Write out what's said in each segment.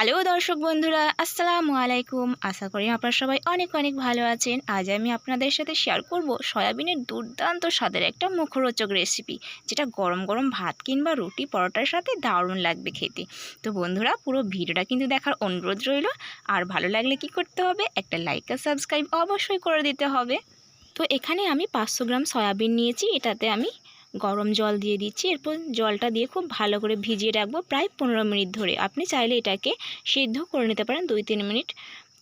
Hello দর্শক বন্ধুরা, আসসালামু আলাইকুম। আশা করি আপনারা সবাই অনেক অনেক ভালো আছেন। আজ আমি আপনাদের সাথে শেয়ার করব সয়াবিনের দুর্দান্ত স্বাদের একটা মুখরোচক রেসিপি যেটা গরম গরম ভাত কিংবা রুটি পরোটার সাথে দারুণ লাগবে খেতে। তো বন্ধুরা, পুরো ভিডিওটা কিন্তু দেখার অনুরোধ রইল। আর ভালো লাগলে কি করতে হবে, একটা লাইক আর সাবস্ক্রাইব অবশ্যই করে দিতে হবে। তো এখানে আমি পাঁচশো গ্রাম সয়াবিন নিয়েছি, এটাতে আমি গরম জল দিয়ে দিচ্ছি। এরপর জলটা দিয়ে খুব ভালো করে ভিজিয়ে রাখব প্রায় পনেরো মিনিট ধরে। আপনি চাইলে এটাকে সিদ্ধ করে নিতে পারেন দুই তিন মিনিট।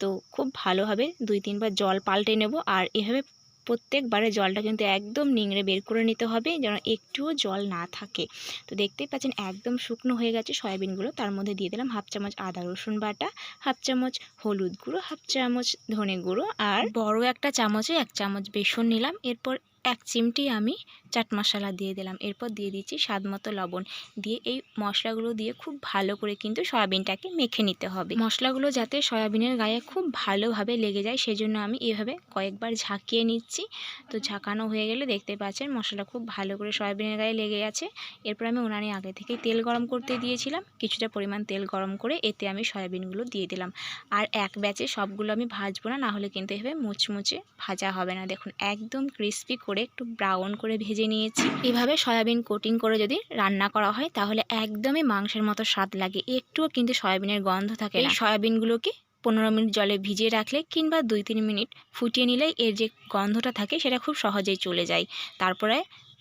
তো খুব ভালোভাবে দুই তিনবার জল পাল্টে নেব আর এভাবে প্রত্যেকবারে জলটা কিন্তু একদম নিংড়ে বের করে নিতে হবে যেন একটুও জল না থাকে। তো দেখতেই পাচ্ছেন একদম শুকনো হয়ে গেছে সয়াবিনগুলো। তার মধ্যে দিয়ে দিলাম হাফ চামচ আদা রসুন বাটা, হাফ চামচ হলুদ গুঁড়ো, হাফ চামচ ধনে গুঁড়ো আর বড় একটা চামচে এক চামচ বেসন নিলাম। এরপর এক চিমটি আমি চাট মশলা দিয়ে দিলাম। এরপর দিয়ে দিচ্ছি স্বাদ মতো লবণ। দিয়ে এই মশলাগুলো দিয়ে খুব ভালো করে কিন্তু সয়াবিনটাকে মেখে নিতে হবে। মশলাগুলো যাতে সয়াবিনের গায়ে খুব ভালোভাবে লেগে যায়, সেজন্য আমি এভাবে কয়েকবার ঝাঁকিয়ে নিচ্ছি। তো ঝাঁকানো হয়ে গেলে দেখতে পাচ্ছেন মশলা খুব ভালো করে সয়াবিনের গায়ে লেগে গেছে এরপর আমি উনানে আগে থেকে তেল গরম করতে দিয়েছিলাম। কিছুটা পরিমাণ তেল গরম করে এতে আমি সয়াবিনগুলো দিয়ে দিলাম। আর এক ব্যাচে সবগুলো আমি ভাজবো না না হলে কিন্তু এভাবে মুচমুচে ভাজা হবে না। দেখুন, একদম ক্রিস্পি করে একটু ব্রাউন করে ভেজে নিয়েছি। এভাবে সয়াবিন কোটিং করে যদি রান্না করা হয়, তাহলে একদমই মাংসের মতো স্বাদ লাগে। একটুও কিন্তু সয়াবিনের গন্ধ থাকে এই সয়াবিনগুলোকে পনেরো মিনিট জলে ভিজিয়ে রাখলে কিংবা দুই তিন মিনিট ফুটিয়ে নিলেই এর যে গন্ধটা থাকে, সেটা খুব সহজেই চলে যায়। তারপরে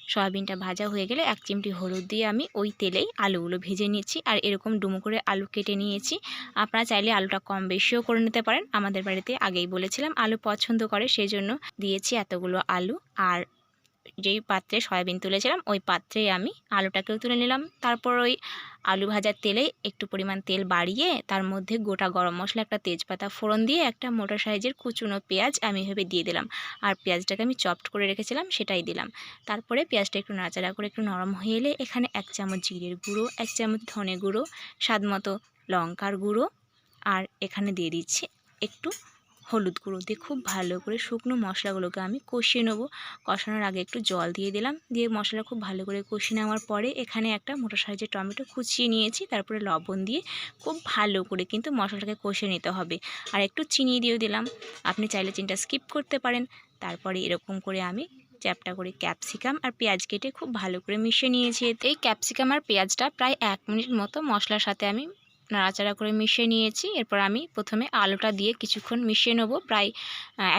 সয়াবিনটা ভাজা হয়ে গেলে এক চিমটি হলুদ দিয়ে আমি ওই তেলেই আলুগুলো ভেজে নিয়েছি আর এরকম ডুমো করে আলু কেটে নিয়েছি। আপনারা চাইলে আলুটা কম বেশিও করে নিতে পারেন। আমাদের বাড়িতে আগেই বলেছিলাম, আলু পছন্দ করে সেই জন্য দিয়েছি এতগুলো আলু। আর যেই পাত্রে সয়াবিন তুলেছিলাম, ওই পাত্রে আমি আলুটাকেও তুলে নিলাম। তারপর ওই আলু ভাজার তেলে একটু পরিমাণ তেল বাড়িয়ে, তার মধ্যে গোটা গরম মশলা, একটা তেজপাতা ফোড়ন দিয়ে, একটা মোটা সাইজের কুচুনো পেঁয়াজ আমি এভাবে দিয়ে দিলাম। আর পেঁয়াজটাকে আমি চপড করে রেখেছিলাম, সেটাই দিলাম। তারপরে পেঁয়াজটা একটু নাড়াচাড়া করে একটু নরম হয়ে এলে, এখানে এক চামচ জিরের গুঁড়ো, এক চামচ ধনে গুঁড়ো স্বাদ মতো লঙ্কার গুঁড়ো, আর এখানে দিয়ে দিচ্ছি একটু হলুদ গুঁড়ো দিয়ে খুব ভালো করে শুকনো মশলাগুলোকে আমি কষিয়ে নেব। কষানোর আগে একটু জল দিয়ে দিলাম। দিয়ে মশলা খুব ভালো করে কষিয়ে নেওয়ার পরে এখানে একটা মোটা সাইজের টমেটো কুচিয়ে নিয়েছি। তারপরে লবণ দিয়ে খুব ভালো করে কিন্তু মশলাটাকে কষিয়ে নিতে হবে। আর একটু চিনি দিয়ে দিলাম। আপনি চাইলে চিনিটা স্কিপ করতে পারেন। তারপরে এরকম করে আমি চ্যাপটা করে ক্যাপসিকাম আর পেঁয়াজ কেটে খুব ভালো করে মিশিয়ে নিয়েছি এই ক্যাপসিকাম আর পেঁয়াজটা প্রায় এক মিনিট মতো মশলার সাথে আমি নাড়াচাড়া করে মিশিয়ে নিয়েছি। এরপর আমি প্রথমে আলুটা দিয়ে কিছুক্ষণ মিশিয়ে নেব। প্রায়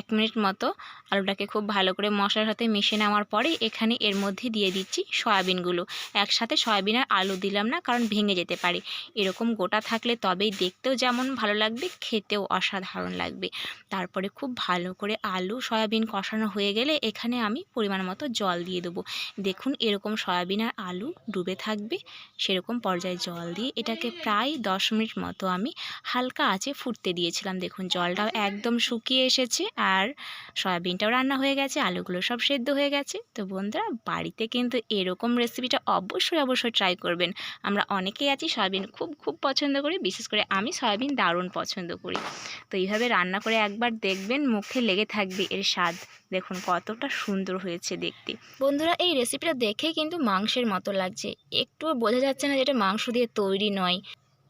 এক মিনিট মতো আলুটাকে খুব ভালো করে মশলার সাথে মিশিয়ে নেওয়ার পরে এখানে এর মধ্যে দিয়ে দিচ্ছি সয়াবিনগুলো। একসাথে সয়াবিন আর আলু দিলাম না, কারণ ভেঙে যেতে পারে। এরকম গোটা থাকলে তবেই দেখতেও যেমন ভালো লাগবে, খেতেও অসাধারণ লাগবে। তারপরে খুব ভালো করে আলু, সয়াবিন কষানো হয়ে গেলে এখানে আমি পরিমাণ মতো জল দিয়ে দেবো। দেখুন এরকম সয়াবিন আর আলু ডুবে থাকবে, সেরকম পর্যায়ে জল দিয়ে এটাকে প্রায় দশ মিনিট মতো আমি হালকা আঁচে ফুটতে দিয়েছিলাম। দেখুন, জলটাও একদম শুকিয়ে এসেছে আর সয়াবিনটাও রান্না হয়ে গেছে, আলুগুলো সব সেদ্ধ হয়ে গেছে। তো বন্ধুরা, বাড়িতে কিন্তু এরকম রেসিপিটা অবশ্যই অবশ্যই ট্রাই করবেন। আমরা অনেকেই আছি সয়াবিন খুব খুব পছন্দ করি, বিশেষ করে আমি সয়াবিন দারুণ পছন্দ করি। তো এইভাবে রান্না করে একবার দেখবেন, মুখে লেগে থাকবে এর স্বাদ। দেখুন, কতটা সুন্দর হয়েছে দেখতে। বন্ধুরা, এই রেসিপিটা দেখে কিন্তু মাংসের মতো লাগছে। একটুও বোঝা যাচ্ছে না যেটা মাংস দিয়ে তৈরি নয়।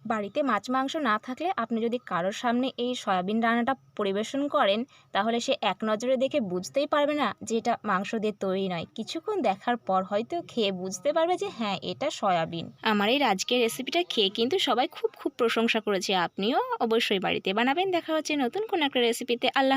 বাড়িতে মাছ মাংস না থাকলে আপনি যদি কারোর সামনে এই সয়াবিন রান্নাটা পরিবেশন করেন, তাহলে সে এক নজরে দেখে বুঝতেই পারবে না যে এটা মাংস দিয়ে তৈরি নয়। কিছুক্ষণ দেখার পর হয়তো খেয়ে বুঝতে পারবে যে হ্যাঁ এটা সয়াবিন। আমার এই আজকের রেসিপিটা খেয়ে কিন্তু সবাই খুব খুব প্রশংসা করেছে। আপনিও অবশ্যই বাড়িতে বানাবেন। দেখা হচ্ছে নতুন কোনো একটা রেসিপিতে আল্লাহ